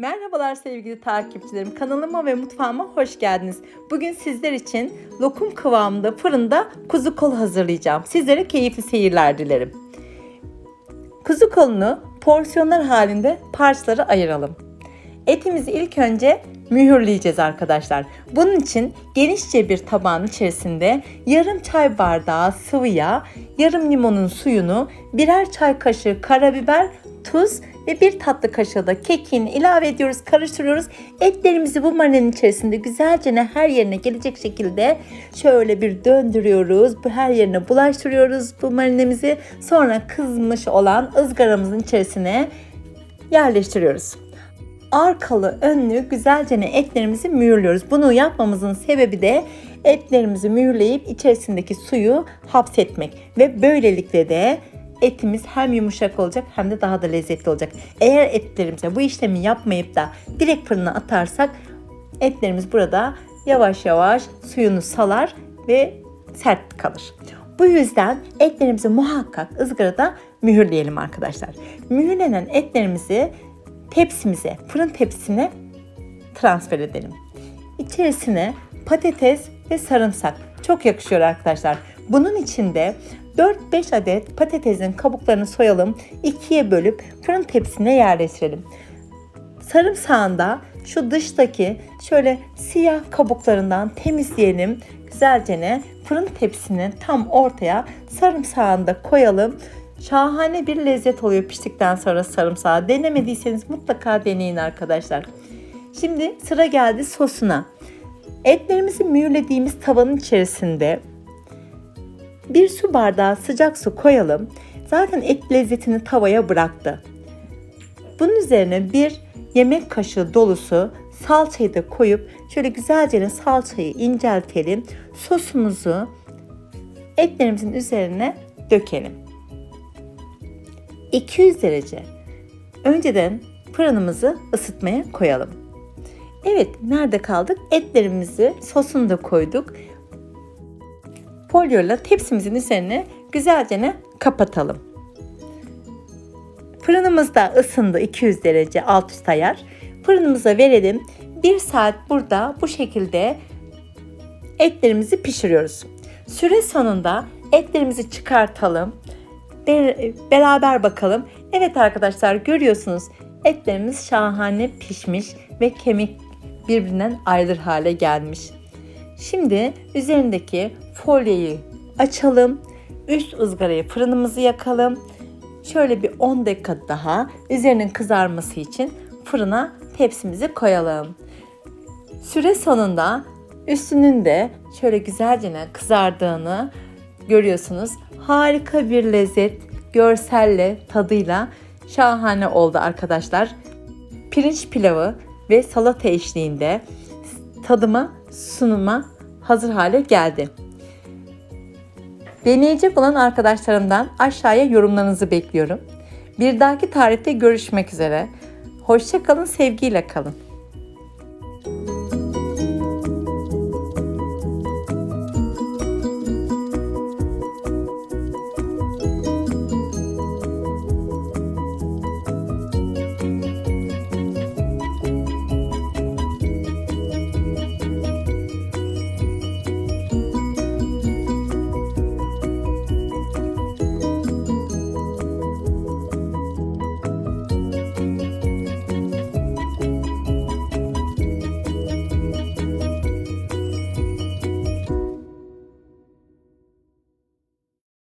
Merhabalar sevgili takipçilerim. Kanalıma ve mutfağıma hoş geldiniz. Bugün sizler için lokum kıvamında fırında kuzu kol hazırlayacağım. Sizlere keyifli seyirler dilerim. Kuzu kolunu porsiyonlar halinde parçalara ayıralım. Etimizi ilk önce mühürleyeceğiz arkadaşlar. Bunun için genişçe bir tabağın içerisinde yarım çay bardağı sıvı yağ, yarım limonun suyunu, birer çay kaşığı karabiber, tuz ve bir tatlı kaşığı da kekiğini ilave ediyoruz, karıştırıyoruz. Etlerimizi bu marinenin içerisinde güzelce her yerine gelecek şekilde şöyle bir döndürüyoruz. Bu her yerine bulaştırıyoruz bu marinemizi. Sonra kızmış olan ızgaramızın içerisine yerleştiriyoruz arkalı önlü güzelce etlerimizi mühürlüyoruz. Bunu yapmamızın sebebi de etlerimizi mühürleyip içerisindeki suyu hapsetmek ve böylelikle de etimiz hem yumuşak olacak hem de daha da lezzetli olacak. Eğer etlerimize bu işlemi yapmayıp da direkt fırına atarsak etlerimiz burada yavaş yavaş suyunu salar ve sert kalır. Bu yüzden etlerimizi muhakkak ızgarada mühürleyelim arkadaşlar. Mühürlenen etlerimizi tepsimize, fırın tepsisine transfer edelim. İçerisine patates ve sarımsak çok yakışıyor arkadaşlar. Bunun içinde 4-5 adet patatesin kabuklarını soyalım, ikiye bölüp fırın tepsisine yerleştirelim. Sarımsağında şu dıştaki şöyle siyah kabuklarından temizleyelim. Güzelce ne fırın tepsinin tam ortaya sarımsağını da koyalım. Şahane bir lezzet oluyor piştikten sonra sarımsağı. Denemediyseniz mutlaka deneyin arkadaşlar. Şimdi sıra geldi sosuna. Etlerimizi mühürlediğimiz tavanın içerisinde bir su bardağı sıcak su koyalım. Zaten et lezzetini tavaya bıraktı. Bunun üzerine bir yemek kaşığı dolusu salçayı da koyup şöyle güzelce salçayı inceltelim. Sosumuzu etlerimizin üzerine dökelim. 200 derece önceden fırınımızı ısıtmaya koyalım. Evet, nerede kaldık? Etlerimizi sosunu da koyduk. Folyoyla tepsimizin üzerine güzelce kapatalım. Fırınımız da ısındı 200 derece alt üst ayar. Fırınımıza verelim. 1 saat burada bu şekilde etlerimizi pişiriyoruz. Süre sonunda etlerimizi çıkartalım. Beraber bakalım. Evet arkadaşlar görüyorsunuz etlerimiz şahane pişmiş ve kemik birbirinden ayrılır hale gelmiş. Şimdi üzerindeki folyeyi açalım. Üst ızgarayı fırınımızı yakalım. Şöyle bir 10 dakika daha üzerinin kızarması için fırına tepsimizi koyalım. Süre sonunda üstünün de şöyle güzelce kızardığını görüyorsunuz. Harika bir lezzet, görselle, tadıyla şahane oldu arkadaşlar. Pirinç pilavı ve salata eşliğinde tadıma, sunuma hazır hale geldi. Deneyecek olan arkadaşlarımdan aşağıya yorumlarınızı bekliyorum. Bir dahaki tarifte görüşmek üzere. Hoşçakalın, sevgiyle kalın.